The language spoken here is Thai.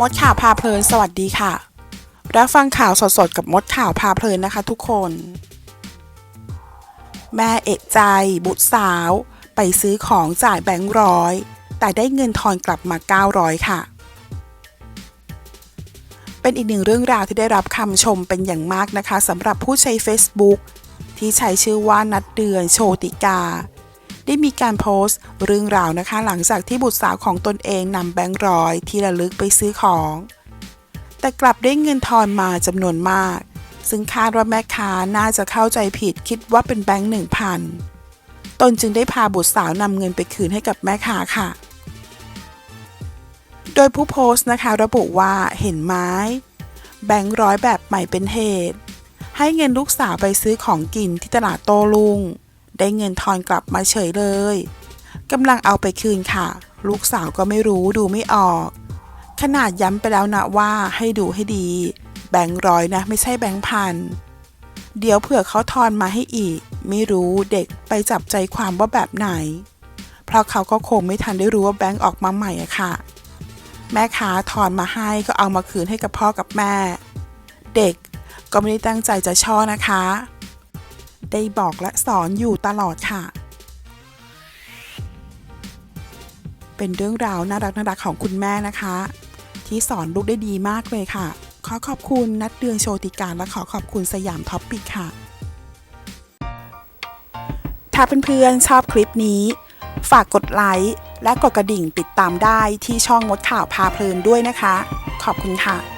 มดข่าวพาเพลิน สวัสดีค่ะ รับฟังข่าวสดๆ กับมดข่าวพาเพลินนะคะทุกคน แม่เอกใจ บุตรสาว ไปซื้อของจ่ายแบงค์ร้อย แต่ได้เงินทอนกลับมา 900 ค่ะ เป็นอีกหนึ่งเรื่องราวที่ได้รับคำชมเป็นอย่างมากนะคะสำหรับผู้ใช้ Facebook ที่ใช้ชื่อว่านัดเดือนโชติกา ได้มีการโพสต์ เรื่องราวนะคะ หลังจากที่บุตรสาวของตนเองนำแบงค์ร้อยที่ระลึกไปซื้อของ แต่กลับได้เงินทอนมาจำนวนมาก ซึ่งคาดว่าแม่ค้าน่าจะเข้าใจผิดคิดว่าเป็นแบงค์หนึ่งพันตนจึงได้พาบุตรสาวนำเงินไปคืนให้กับแม่ค้าค่ะ โดยผู้โพสต์นะคะระบุว่าเห็นไหมแบงค์ร้อยแบบใหม่เป็นเหตุ ให้เงินลูกสาวไปซื้อของกินที่ตลาดโตลุง ได้เงินทอนกลับมาเฉยเลยกำลังเอาไปคืนค่ะ ลูกสาวก็ไม่รู้ดูไม่ออก ขนาดย้ำไปแล้วนะว่าให้ดูให้ดี แบงค์ร้อยนะ ไม่ใช่แบงค์พันเดี๋ยวเผื่อเขาทอนมาให้อีก ไม่รู้เด็กไปจับใจความว่าแบบไหน เพราะเขาก็คงไม่ทันได้รู้ว่าแบงค์ออกมาใหม่อะค่ะ แม่ค้าทอนมาให้ก็เอามาคืนให้กับพ่อกับแม่ เด็กก็ไม่ได้ตั้งใจจะช่อนะคะ ได้บอกและสอนอยู่ตลอดค่ะ เป็นเรื่องราวน่ารักน่ารักของคุณแม่นะคะ ที่สอนลูกได้ดีมากเลยค่ะ ขอขอบคุณนัดเดือนโชติการและขอขอบคุณสยามท็อปปิกค่ะ ถ้าเพื่อนๆชอบคลิปนี้ ฝากกดไลค์และกดกระดิ่งติดตามได้ที่ช่องมดข่าวพาเพลินด้วยนะคะ ขอบคุณค่ะ